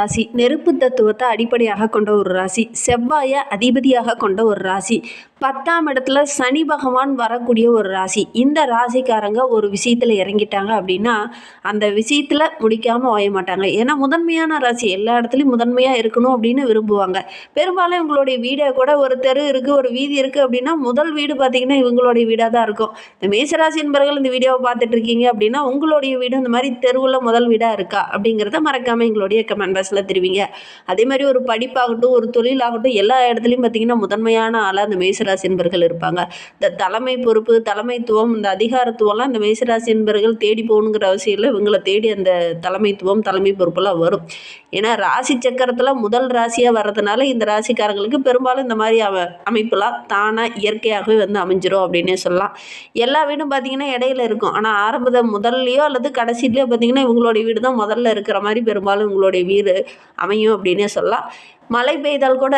ராசி. நெருப்பு தத்துவத்தை அடிப்படையாக கொண்ட ஒரு ராசி. செவ்வாயை அதிபதியாக கொண்ட ஒரு ராசி. பத்தாம் இடத்துல சனி பகவான் வரக்கூடிய ஒரு ராசி. இந்த ராசிக்காரங்க ஒரு விஷயத்தில் இறங்கிட்டாங்க அப்படின்னா அந்த விஷயத்தில் முடிக்காமல் ஓய மாட்டாங்க. ஏன்னா முதன்மையான ராசி. எல்லா இடத்துலையும் முதன்மையாக இருக்கணும் அப்படின்னு விரும்புவாங்க. பெரும்பாலும் இவங்களுடைய வீடை கூட ஒரு தெரு இருக்குது ஒரு வீதி இருக்குது அப்படின்னா முதல் வீடு பார்த்திங்கன்னா இவங்களுடைய வீடாக தான் இருக்கும். இந்த மேசராசி என்பவர்கள் இந்த வீடியோவை பார்த்துட்டு இருக்கீங்க அப்படின்னா உங்களுடைய வீடு இந்த மாதிரி தெருவில் முதல் வீடாக இருக்கா அப்படிங்கிறத மறக்காமல் எங்களுடைய கமெண்ட் பாக்ஸில் தெரிவிங்க. அதே மாதிரி ஒரு படிப்பாகட்டும் ஒரு தொழிலாகட்டும் எல்லா இடத்துலையும் பார்த்திங்கன்னா முதன்மையான ஆளாக அந்த மேசராசி என்பர்கள் இருப்பாங்க. இந்த தலைமை பொறுப்பு தலைமைத்துவம் இந்த அதிகாரத்துவம்லாம் இந்த மேசராசி என்பர்கள் தேடி போகணுங்கிற அவசியம் இல்லை. இவங்களை தேடி அந்த தலைமைத்துவம் தலைமை பொறுப்பெல்லாம் வரும். ஏன்னா ராசி சக்கரத்தில் முதல் ராசியாக வர்றதுனால இந்த ராசிக்காரங்களுக்கு பெரும்பாலும் இந்த மாதிரி அவ அமைப்புலாம் தானாக இயற்கையாகவே வந்து அமைஞ்சிரும் அப்படின்னே சொல்லலாம். எல்லா வீடும் பார்த்திங்கன்னா இடையில இருக்கும். ஆனால் ஆரம்பத்தை முதல்லையோ அல்லது கடைசியிலையோ பார்த்திங்கன்னா இவங்களுடைய வீடு தான் முதல்ல இருக்கிற மாதிரி பெரும்பாலும் இவங்களுடைய வீடு அமையும் அப்படின்னே சொல்லலாம். மழை பெய்தால் கூட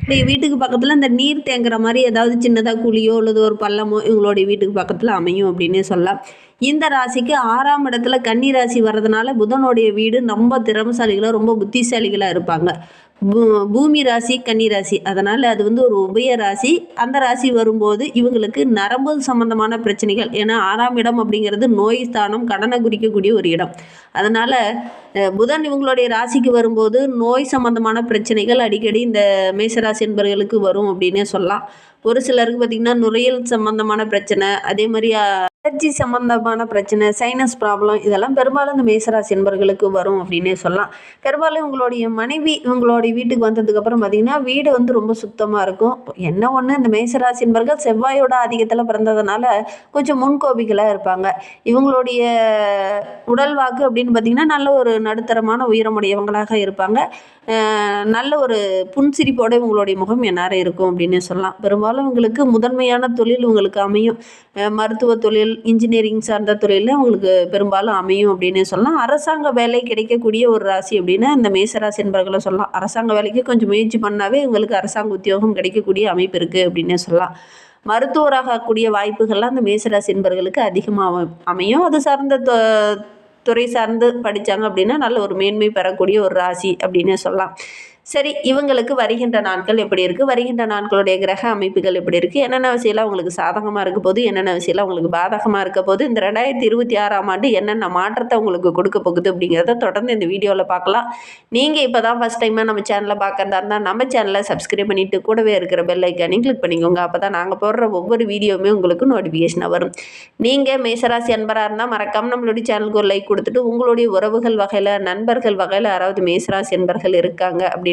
இப்படி வீட்டுக்கு பக்கத்தில் இந்த நீர் தேங்குற மாதிரி ஏதாவது சின்னதாக குழியோ அல்லது ஒரு பள்ளமோ இவங்களுடைய வீட்டுக்கு பக்கத்தில் அமையும் அப்படின்னே சொல்லலாம். இந்த ராசிக்கு ஆறாம் இடத்துல கன்னி ராசி வர்றதுனால புதனுடைய வீடு ரொம்ப திறமசாலிகளாக ரொம்ப புத்திசாலிகளாக இருப்பாங்க. பூமி ராசி கன்னி ராசி. அதனால் அது வந்து ஒரு உபய ராசி. அந்த ராசி வரும்போது இவங்களுக்கு நரம்பு சம்பந்தமான பிரச்சனைகள். ஏன்னா ஆறாம் இடம் அப்படிங்கிறது நோய் ஸ்தானம் கடனை குறிக்கக்கூடிய ஒரு இடம். அதனால் புதன் இவங்களுடைய ராசிக்கு வரும்போது நோய் சம்பந்தமான பிரச்சனைகள் அடிக்கடி இந்த மேசராசி என்பவர்களுக்கு வரும் அப்படின்னே சொல்லலாம். ஒரு சிலருக்கு பார்த்திங்கன்னா நுரையீரல் சம்பந்தமான பிரச்சனை. அதே மாதிரி அலர்ஜி சம்பந்தமான பிரச்சனை சைனஸ் ப்ராப்ளம் இதெல்லாம் பெரும்பாலும் இந்த மேசராசி என்பர்களுக்கு வரும் அப்படின்னே சொல்லலாம். பெரும்பாலும் இவங்களுடைய மனைவி இவங்களுடைய வீட்டுக்கு வந்ததுக்கப்புறம் பார்த்திங்கன்னா வீடு வந்து ரொம்ப சுத்தமாக இருக்கும். என்ன ஒன்று இந்த மேசராசி என்பர்கள் செவ்வாயோட ஆதிக்கத்தில் பிறந்ததுனால கொஞ்சம் முன்கோபிகளாக இருப்பாங்க. இவங்களுடைய உடல் வாக்கு அப்படின்னு பார்த்திங்கன்னா நல்ல ஒரு நடுத்தரமான உயரமுடையவங்களாக இருப்பாங்க. நல்ல ஒரு புன்சிரிப்போட இவங்களுடைய முகம் எந்நேரம் இருக்கும் அப்படின்னு சொல்லலாம். பெரும்பாலும் இவங்களுக்கு முதன்மையான தொழில் உங்களுக்கு அமையும். மருத்துவ தொழில் இன்ஜினியரிங் சார்ந்த துறையில் உங்களுக்கு பெரும்பாலும் அமையும் அப்படின்னு சொல்லலாம். அரசாங்க வேலை கிடைக்கக்கூடிய ஒரு ராசி அப்படின்னா இந்த மேசராசி என்பர்களை சொல்லலாம். அரசாங்க வேலைக்கு கொஞ்சம் முயற்சி பண்ணாவே இவங்களுக்கு அரசாங்க உத்தியோகம் கிடைக்கக்கூடிய அமைப்பு இருக்குது அப்படின்னே சொல்லலாம். மருத்துவராகக்கூடிய வாய்ப்புகள்லாம் அந்த மேசராசி என்பவர்களுக்கு அதிகமாக அமையும். அது சார்ந்த தொ- துறை சார்ந்து படித்தாங்க அப்படின்னா நல்ல ஒரு மேன்மை பெறக்கூடிய ஒரு ராசி அப்படின்னே சொல்லலாம். சரி இவங்களுக்கு வருகின்ற நாட்கள் எப்படி இருக்குது வருகின்ற நாட்களுடைய கிரக அமைப்புகள் எப்படி இருக்குது என்னென்ன விஷயம்லாம் உங்களுக்கு சாதகமாக இருக்க போது என்னென்ன விஷயம்லாம் உங்களுக்கு பாதகமாக இருக்க போது இந்த ரெண்டாயிரத்தி இருபத்தி ஆறாம் ஆண்டு என்னென்ன மாற்றத்தை உங்களுக்கு கொடுக்க போகுது அப்படிங்கிறத தொடர்ந்து இந்த வீடியோவில் பார்க்கலாம். நீங்கள் இப்போ தான் ஃபஸ்ட் டைமாக நம்ம சேனலை பார்க்குறதா இருந்தால் நம்ம சேனலை சப்ஸ்கிரைப் பண்ணிவிட்டு கூடவே இருக்கிற பெல் ஐக்கானையும் கிளிக் பண்ணிக்கோங்க. அப்போ தான் நாங்கள் போடுற ஒவ்வொரு வீடியோவுமே உங்களுக்கு நோட்டிஃபிகேஷனாக வரும். நீங்கள் மேசராசி அன்பராக இருந்தால் மறக்காமல் நம்மளுடைய சேனலுக்கு ஒரு லைக் கொடுத்துட்டு உங்களுடைய உறவுகள் வகையில் நண்பர்கள் வகையில் யாராவது மேசராசி என்பர்கள் இருக்காங்க அப்படின்னு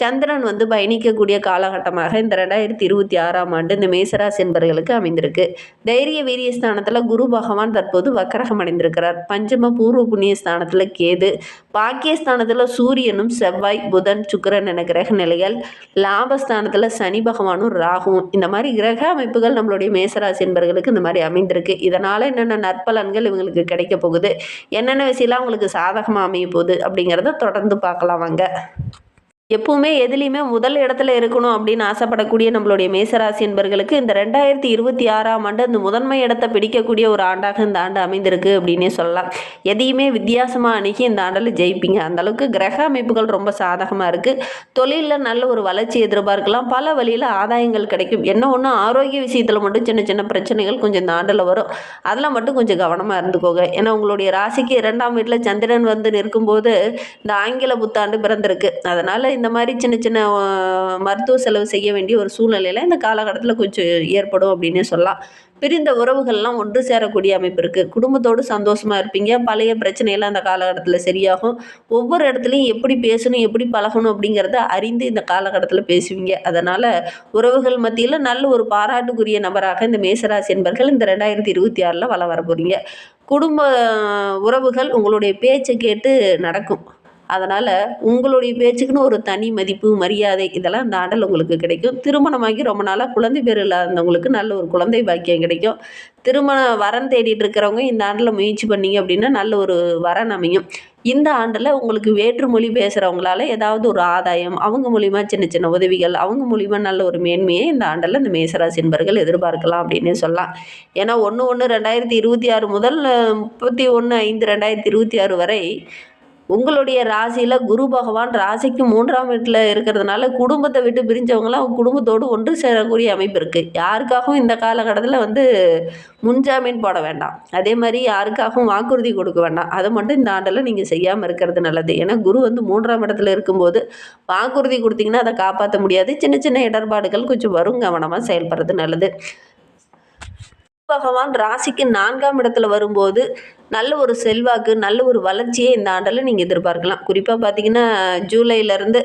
சந்திரன் வந்து பயணிக்கக்கூடிய காலகட்டமாக இந்த ரெண்டாயிரத்தி இருபத்தி ஆறாம் ஆண்டு இந்த மேசராசி என்பவர்களுக்கு அமைந்திருக்கு. தைரிய வீரிய ஸ்தானத்தில் குரு பகவான் தற்போது வக்கரகம் அடைந்திருக்கிறார். பஞ்சம பூர்வ புண்ணிய ஸ்தானத்தில் கேது பாக்கியஸ்தானத்தில் சூரியனும் செவ்வாய் புதன் சுக்கரன் என கிரக நிலைகள் லாபஸ்தானத்தில் சனி பகவானும் ராகுவும். இந்த மாதிரி கிரக அமைப்புகள் நம்மளுடைய மேசராசி என்பவர்களுக்கு இந்த மாதிரி அமைந்திருக்கு. இதனால் என்னென்ன நற்பலன்கள் இவங்களுக்கு கிடைக்க போகுது? என்னென்ன விஷயம்லாம் உங்களுக்கு சாதகமாக அமைய போகுது அப்படிங்கிறத தொடர்ந்து பார்க்கலாம் வாங்க. எப்பவுமே எதுலேயுமே முதல் இடத்துல இருக்கணும் அப்படின்னு ஆசைப்படக்கூடிய நம்மளுடைய மேசராசி என்பர்களுக்கு இந்த ரெண்டாயிரத்தி இருபத்தி ஆறாம் ஆண்டு அந்த முதன்மை இடத்தை பிடிக்கக்கூடிய ஒரு ஆண்டாக இந்த ஆண்டு அமைந்திருக்கு அப்படின்னே சொல்லலாம். எதையுமே வித்தியாசமாக அணுகி இந்த ஆண்டில் ஜெயிப்பீங்க. அந்தளவுக்கு கிரக அமைப்புகள் ரொம்ப சாதகமாக இருக்குது தொழிலில் நல்ல ஒரு வளர்ச்சி எதிர்பார்க்கலாம். பல வழியில் ஆதாயங்கள் கிடைக்கும். என்ன ஒன்று ஆரோக்கிய விஷயத்தில் மட்டும் சின்ன சின்ன பிரச்சனைகள் கொஞ்சம் இந்த ஆண்டில் வரும். அதெல்லாம் மட்டும் கொஞ்சம் கவனமாக இருந்துக்கோங்க. ஏன்னா உங்களுடைய ராசிக்கு இரண்டாம் வீட்டில் சந்திரன் வந்து நிற்கும்போது இந்த ஆங்கில புத்தாண்டு பிறந்திருக்கு. அதனால் இந்த மாதிரி சின்ன சின்ன மருத்துவ செலவு செய்ய வேண்டிய ஒரு சூழ்நிலையில் இந்த காலகட்டத்தில் கொஞ்சம் ஏற்படும் அப்படின்னே சொல்லலாம். பிரிந்த உறவுகள்லாம் ஒன்று சேரக்கூடிய அமைப்பு இருக்குது குடும்பத்தோடு சந்தோஷமாக இருப்பீங்க. பழைய பிரச்சனையெல்லாம் அந்த காலகட்டத்தில் சரியாகும். ஒவ்வொரு இடத்துலையும் எப்படி பேசணும் எப்படி பழகணும் அப்படிங்கிறத அறிந்து இந்த காலகட்டத்தில் பேசுவீங்க. அதனால் உறவுகள் மத்தியில் நல்ல ஒரு பாராட்டுக்குரிய நபராக இந்த மேசராசி என்பர்கள் இந்த ரெண்டாயிரத்தி இருபத்தி ஆறில் வள வர போகிறீங்க குடும்ப உறவுகள் உங்களுடைய பேச்சை கேட்டு நடக்கும். அதனால் உங்களுடைய பேச்சுக்குன்னு ஒரு தனி மதிப்பு மரியாதை இதெல்லாம் இந்த ஆண்டில் உங்களுக்கு கிடைக்கும். திருமணமாகி ரொம்ப நாளாக குழந்தை பேர் இல்லாதவங்களுக்கு நல்ல ஒரு குழந்தை பாக்கியம் கிடைக்கும். திருமண வரன் தேடிட்டு இருக்கிறவங்க இந்த ஆண்டில் முயற்சி பண்ணீங்க அப்படின்னா நல்ல ஒரு வரன் அமையும். இந்த ஆண்டில் உங்களுக்கு வேற்று மொழி பேசுகிறவங்களால ஏதாவது ஒரு ஆதாயம் அவங்க மூலிமா சின்ன சின்ன உதவிகள் அவங்க மூலிமா நல்ல ஒரு மேன்மையை இந்த ஆண்டில் இந்த மேசராசி என்பர்கள் எதிர்பார்க்கலாம் அப்படின்னே சொல்லலாம். ஏன்னா ஒன்று ஒன்று ரெண்டாயிரத்தி இருபத்தி ஆறு முதல் முப்பத்தி ஒன்று ஐந்து ரெண்டாயிரத்தி இருபத்தி ஆறு வரை உங்களுடைய ராசியில் குரு பகவான் ராசிக்கு மூன்றாம் வீட்டில் இருக்கிறதுனால குடும்பத்தை விட்டு பிரிஞ்சவங்களாம் அவங்க குடும்பத்தோடு ஒன்று சேரக்கூடிய அமைப்பு இருக்குது யாருக்காகவும் இந்த காலகட்டத்தில் வந்து முன்ஜாமீன் போட வேண்டாம். அதே மாதிரி யாருக்காகவும் வாக்குறுதி கொடுக்க வேண்டாம். அதை மட்டும் இந்த ஆண்டில் நீங்கள் செய்யாமல் இருக்கிறது நல்லது. ஏன்னா குரு வந்து மூன்றாம் இடத்துல இருக்கும்போது வாக்குறுதி கொடுத்தீங்கன்னா அதை காப்பாற்ற முடியாது. சின்ன சின்ன இடர்பாடுகள் கொஞ்சம் வரும். கவனமாக செயல்படுறது நல்லது. பகவான் ராசிக்கு நான்காம் இடத்துல வரும்போது நல்ல ஒரு செல்வாக்கு நல்ல ஒரு வளர்ச்சியை இந்த ஆண்டில் நீங்கள் எதிர்பார்க்கலாம். குறிப்பாக பார்த்தீங்கன்னா ஜூலையிலேருந்து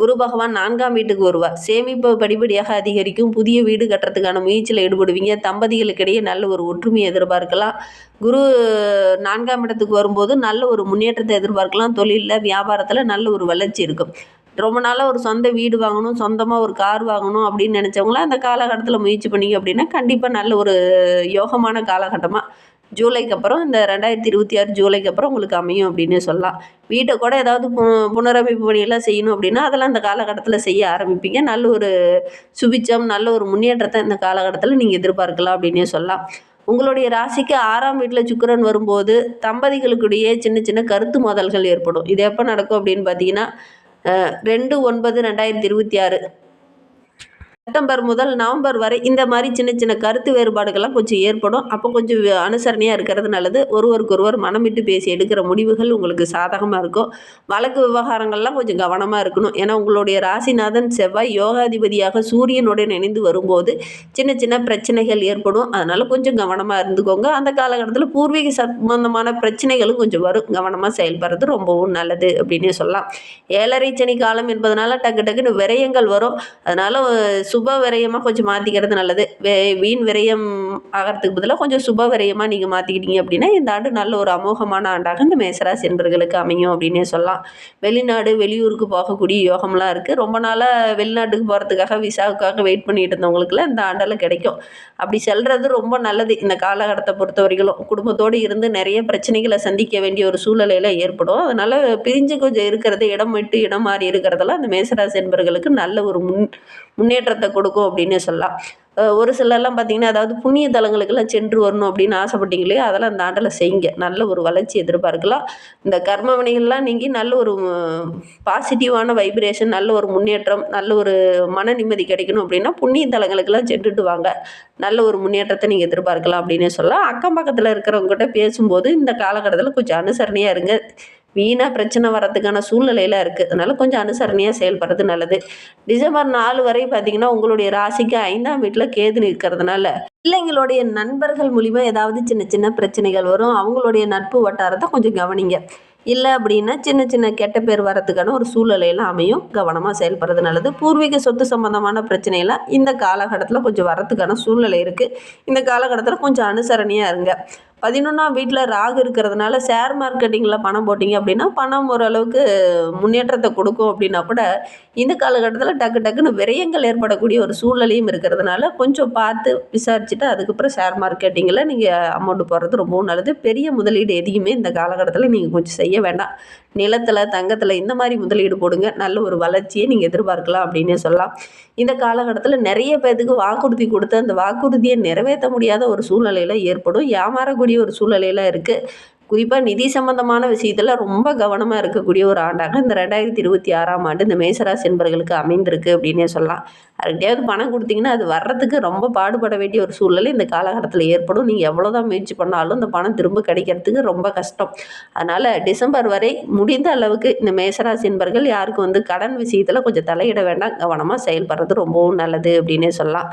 குரு பகவான் நான்காம் வீட்டுக்கு வருவார். சேமிப்பு படிப்படியாக அதிகரிக்கும். புதிய வீடு கட்டுறதுக்கான முயற்சியில் ஈடுபடுவீங்க. தம்பதிகளுக்கிடையே நல்ல ஒரு ஒற்றுமையை எதிர்பார்க்கலாம். குரு நான்காம் இடத்துக்கு வரும்போது நல்ல ஒரு முன்னேற்றத்தை எதிர்பார்க்கலாம். தொழிலில் வியாபாரத்தில் நல்ல ஒரு வளர்ச்சி இருக்கும். ரொம்ப நாளாக ஒரு சொந்த வீடு வாங்கணும் சொந்தமாக ஒரு கார் வாங்கணும் அப்படின்னு நினச்சவங்களாம் அந்த காலகட்டத்தில் முயற்சி பண்ணிங்க அப்படின்னா கண்டிப்பாக நல்ல ஒரு யோகமான காலகட்டமாக ஜூலைக்கு அப்புறம் இந்த ரெண்டாயிரத்தி இருபத்தி ஆறு ஜூலைக்கு அப்புறம் உங்களுக்கு அமையும் அப்படின்னு சொல்லலாம். வீட்டை கூட ஏதாவது பு புனரமைப்பு பணியெல்லாம் செய்யணும் அப்படின்னா அதெல்லாம் இந்த காலகட்டத்தில் செய்ய ஆரம்பிப்பீங்க. நல்ல ஒரு சுபிச்சம் நல்ல ஒரு முன்னேற்றத்தை இந்த காலகட்டத்தில் நீங்கள் எதிர்பார்க்கலாம் அப்படின்னே சொல்லலாம். உங்களுடைய ராசிக்கு ஆறாம் வீட்டில் சுக்கரன் வரும்போது தம்பதிகளுக்குடைய சின்ன சின்ன கருத்து மோதல்கள் ஏற்படும். இது எப்போ நடக்கும் அப்படின்னு பார்த்தீங்கன்னா ரெண்டு ஒன்பது ரெண்டாயிரத்தி இருபத்தி ஆறு. செப்டம்பர் முதல் நவம்பர் வரை இந்த மாதிரி சின்ன சின்ன கருத்து வேறுபாடுகள்லாம் கொஞ்சம் ஏற்படும். அப்போ கொஞ்சம் அனுசரணையாக இருக்கிறது நல்லது. ஒருவருக்கொருவர் மனம் விட்டு பேசி எடுக்கிற முடிவுகள் உங்களுக்கு சாதகமாக இருக்கும். வழக்கு விவகாரங்கள்லாம் கொஞ்சம் கவனமாக இருக்கணும். ஏன்னா உங்களுடைய ராசிநாதன் செவ்வாய் யோகாதிபதியாக சூரியனுடன் இணைந்து வரும்போது சின்ன சின்ன பிரச்சனைகள் ஏற்படும். அதனால் கொஞ்சம் கவனமாக இருந்துக்கோங்க. அந்த காலகட்டத்தில் பூர்வீக சம்பந்தமான பிரச்சனைகளும் கொஞ்சம் வரும். கவனமாக செயல்படுறது ரொம்பவும் நல்லது அப்படின்னே சொல்லலாம். ஏழரை சனி காலம் என்பதனால டக்கு டக்குன்னு விரயங்கள் வரும். அதனால் சுப விரயமாக கொஞ்சம் மாற்றிக்கிறது நல்லது. வே வீண் விரயம் ஆகிறதுக்கு பதிலாக கொஞ்சம் சுப விரயமாக நீங்கள் மாற்றிக்கிட்டீங்க அப்படின்னா இந்த ஆண்டு நல்ல ஒரு அமோகமான ஆண்டாக இந்த மேசராசி என்பர்களுக்கு அமையும் அப்படின்னே சொல்லலாம். வெளிநாடு வெளியூருக்கு போகக்கூடிய யோகம்லாம் இருக்குது ரொம்ப நாளாக வெளிநாட்டுக்கு போகிறதுக்காக விசாவுக்காக வெயிட் பண்ணிட்டு இருந்தவங்களுக்குலாம் இந்த ஆண்டில் கிடைக்கும். அப்படி செல்கிறது ரொம்ப நல்லது. இந்த காலகட்டத்தை பொறுத்த வரைக்கும் குடும்பத்தோடு இருந்து நிறைய பிரச்சனைகளை சந்திக்க வேண்டிய ஒரு சூழ்நிலையில் ஏற்படும். அதனால் பிரிஞ்சு கொஞ்சம் இருக்கிறது இடம் விட்டு இடம் மாறி இருக்கிறதெல்லாம் அந்த மேசராசி என்பர்களுக்கு நல்ல ஒரு முன் முன்னேற்றத்தை கொடுக்கும் அப்படின்னு சொல்லலாம். ஒரு சிலர்லாம் பார்த்தீங்கன்னா அதாவது புண்ணிய தலங்களுக்கெல்லாம் சென்று வரணும் அப்படின்னு ஆசைப்பட்டீங்களே அதெல்லாம் அந்த ஆண்டில் செய்யுங்க. நல்ல ஒரு வளர்ச்சி எதிர்பார்க்கலாம். இந்த கர்ம நீங்கள் நல்ல ஒரு பாசிட்டிவான வைப்ரேஷன் நல்ல ஒரு முன்னேற்றம் நல்ல ஒரு மன நிம்மதி கிடைக்கணும் அப்படின்னா புண்ணிய தலங்களுக்கெல்லாம் சென்றுட்டு வாங்க. நல்ல ஒரு முன்னேற்றத்தை நீங்கள் எதிர்பார்க்கலாம் அப்படின்னு சொல்லலாம். அக்கம் பக்கத்தில் இருக்கிறவங்ககிட்ட பேசும்போது இந்த காலகட்டத்தில் கொஞ்சம் அனுசரணையாக இருங்க. வீணாக பிரச்சனை வர்றதுக்கான சூழ்நிலையில் இருக்குது அதனால் கொஞ்சம் அனுசரணையாக செயல்படுறது நல்லது. டிசம்பர் நாலு வரை பார்த்தீங்கன்னா உங்களுடைய ராசிக்கு ஐந்தாம் வீட்டில் கேது நிற்கிறதுனால பிள்ளைங்களுடைய நண்பர்கள் மூலிமா ஏதாவது சின்ன சின்ன பிரச்சனைகள் வரும். அவங்களுடைய நட்பு வட்டாரத்தை கொஞ்சம் கவனிங்க. இல்லை அப்படின்னா சின்ன சின்ன கெட்ட பேர் வரதுக்கான ஒரு சூழ்நிலையெல்லாம் அமையும். கவனமாக செயல்படுறது நல்லது. பூர்வீக சொத்து சம்பந்தமான பிரச்சனையெல்லாம் இந்த காலகட்டத்தில் கொஞ்சம் வரத்துக்கான சூழ்நிலை இருக்குது இந்த காலகட்டத்தில் கொஞ்சம் அனுசரணையாக இருங்க. பதினொன்றாம் வீட்டில் ராகு இருக்கிறதுனால ஷேர் மார்க்கெட்டிங்கில் பணம் போட்டிங்க அப்படின்னா பணம் ஓரளவுக்கு முன்னேற்றத்தை கொடுக்கும் அப்படின்னா கூட இந்த காலகட்டத்தில் டக்கு டக்குன்னு விரயங்கள் ஏற்படக்கூடிய ஒரு சூழ்நிலையும் இருக்கிறதுனால கொஞ்சம் பார்த்து விசாரிச்சுட்டு அதுக்கப்புறம் ஷேர் மார்க்கெட்டிங்கில் நீங்கள் அமௌண்ட் போடுறது ரொம்பவும் நல்லது. பெரிய முதலீடு எதையுமே இந்த காலகட்டத்தில் நீங்கள் கொஞ்சம் செய்ய வேண்டாம். நிலத்தில் தங்கத்தில் இந்த மாதிரி முதலீடு போடுங்க. நல்ல ஒரு வளர்ச்சியை நீங்கள் எதிர்பார்க்கலாம் அப்படின்னே சொல்லலாம். இந்த காலகட்டத்தில் நிறைய பேர்த்துக்கு வாக்குறுதி கொடுத்து அந்த வாக்குறுதியை நிறைவேற்ற முடியாத ஒரு சூழ்நிலையில் ஏற்படும். ஏமாறக்கூடிய ஒரு சூழ்நிலையில் இருக்குது குறிப்பாக நிதி சம்பந்தமான விஷயத்தில் ரொம்ப கவனமாக இருக்கக்கூடிய ஒரு ஆண்டாக இந்த ரெண்டாயிரத்தி இருபத்தி ஆறாம் ஆண்டு இந்த மேசராசி என்பர்களுக்கு அமைந்திருக்கு அப்படின்னே சொல்லலாம். அதுக்கிட்டையாவது பணம் கொடுத்தீங்கன்னா அது வர்றதுக்கு ரொம்ப பாடுபட வேண்டிய ஒரு சூழ்நிலை இந்த காலகட்டத்தில் ஏற்படும். நீங்கள் எவ்வளோ தான் முயற்சி பண்ணாலும் இந்த பணம் திரும்ப கிடைக்கிறதுக்கு ரொம்ப கஷ்டம். அதனால் டிசம்பர் வரை முடிந்த அளவுக்கு இந்த மேசராசி என்பர்கள் யாருக்கும் வந்து கடன் விஷயத்தில் கொஞ்சம் தலையிட வேண்டாம். கவனமாக செயல்படுறது ரொம்பவும் நல்லது அப்படின்னே சொல்லலாம்.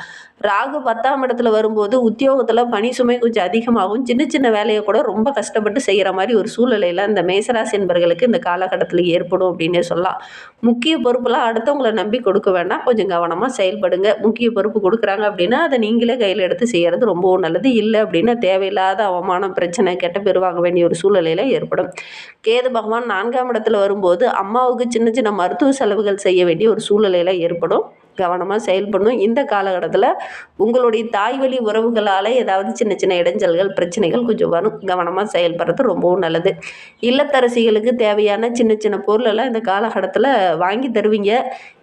ராகு பத்தாம் இடத்துல வரும்போது உத்தியோகத்தில் பணி சுமை கொஞ்சம் அதிகமாகும். சின்ன சின்ன வேலையை கூட ரொம்ப கஷ்டப்பட்டு செய்கிற மாதிரி ஒரு சூழ்நிலையில் இந்த மேசராசி என்பர்களுக்கு இந்த காலகட்டத்தில் ஏற்படும் அப்படின்னே சொல்லலாம். முக்கிய பொறுப்பெல்லாம் அடுத்தவங்களை நம்பி கொடுக்க வேண்டாம் கொஞ்சம் கவனமாக செயல்படுங்க. முக்கிய பொறுப்பு கொடுக்குறாங்க அப்படின்னா அதை நீங்களே கையில் எடுத்து செய்கிறது ரொம்பவும் நல்லது. இல்லை அப்படின்னா தேவையில்லாத அவமானம் பிரச்சனை கெட்ட பேர் வாங்க வேண்டிய ஒரு சூழ்நிலையில் ஏற்படும். கேது பகவான் நான்காம் இடத்துல வரும்போது அம்மாவுக்கு சின்ன சின்ன மருத்துவ செலவுகள் செய்ய வேண்டிய ஒரு சூழ்நிலையில் ஏற்படும். கவனமாக செயல்படணும். இந்த காலகட்டத்தில் உங்களுடைய தாய் வழி உறவுகளால் ஏதாவது சின்ன சின்ன இடைஞ்சல்கள் பிரச்சனைகள் கொஞ்சம் வரும். கவனமாக செயல்படுறது ரொம்பவும் நல்லது. இல்லத்தரசிகளுக்கு தேவையான சின்ன சின்ன பொருளெல்லாம் இந்த காலகட்டத்தில் வாங்கி தருவீங்க.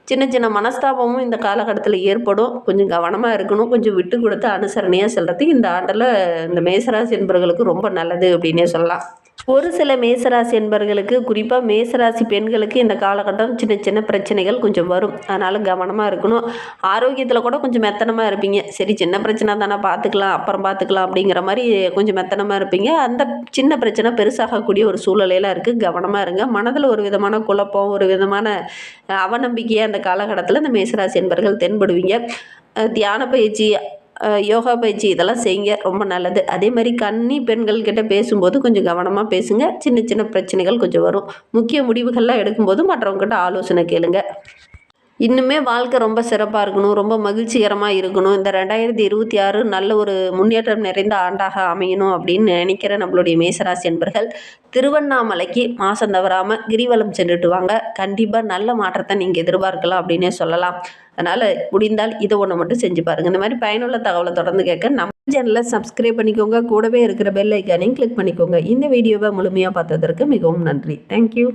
சின்ன சின்ன மனஸ்தாபமும் இந்த காலகட்டத்தில் ஏற்படும். கொஞ்சம் கவனமாக இருக்கணும். கொஞ்சம் விட்டு கொடுத்து அனுசரணையாக செல்கிறது இந்த ஆண்டில் இந்த மேசராசி என்பவர்களுக்கு ரொம்ப நல்லது அப்படின்னே சொல்லலாம். ஒரு சில மேசராசி என்பர்களுக்கு குறிப்பாக மேசராசி பெண்களுக்கு இந்த காலகட்டம் சின்ன சின்ன பிரச்சனைகள் கொஞ்சம் வரும். அதனால் கவனமாக இருக்கணும். ஆரோக்கியத்தில் கூட கொஞ்சம் மெத்தனமாக இருப்பீங்க. சரி சின்ன பிரச்சனை தானே பார்த்துக்கலாம் அப்புறம் பார்த்துக்கலாம் அப்படிங்கிற மாதிரி கொஞ்சம் மெத்தனமாக இருப்பீங்க. அந்த சின்ன பிரச்சனை பெருசாகக்கூடிய ஒரு சூழ்நிலையெல்லாம் இருக்குது கவனமாக இருங்க. மனதில் ஒரு விதமான குழப்பம் ஒரு விதமான அவநம்பிக்கையாக அந்த காலகட்டத்தில் இந்த மேசராசி என்பர்கள் தென்படுவீங்க. தியான பயிற்சி யோகா பயிற்சி இதெல்லாம் செய்யுங்க. ரொம்ப நல்லது. அதே மாதிரி கன்னி பெண்கள்கிட்ட பேசும்போது கொஞ்சம் கவனமாக பேசுங்க. சின்ன சின்ன பிரச்சனைகள் கொஞ்சம் வரும். முக்கிய முடிவுகள்லாம் எடுக்கும்போது மற்றவங்ககிட்ட ஆலோசனை கேளுங்க. இன்னுமே வாழ்க்கை ரொம்ப சிறப்பாக இருக்கணும் ரொம்ப மகிழ்ச்சிகரமாக இருக்கணும். இந்த ரெண்டாயிரத்தி இருபத்தி ஆறு நல்ல ஒரு முன்னேற்றம் நிறைந்த ஆண்டாக அமையணும் அப்படின்னு நினைக்கிற நம்மளுடைய மேசராசி என்பர்கள் திருவண்ணாமலைக்கு மாதம் தவறாமல் கிரிவலம் சென்றுட்டு வாங்க. கண்டிப்பாக நல்ல மாற்றத்தை நீங்கள் எதிர்பார்க்கலாம் அப்படின்னே சொல்லலாம். அதனால் முடிந்தால் இதை ஒன்று மட்டும் செஞ்சு பாருங்கள் இந்த மாதிரி பயனுள்ள தகவலை தொடர்ந்து கேட்க நம்ம சேனலை சப்ஸ்கிரைப் பண்ணிக்கோங்க. கூடவே இருக்கிற பெல் ஐக்கானையும் கிளிக் பண்ணிக்கோங்க. இந்த வீடியோவை முழுமையாக பார்த்ததற்கு மிகவும் நன்றி. தேங்க்யூ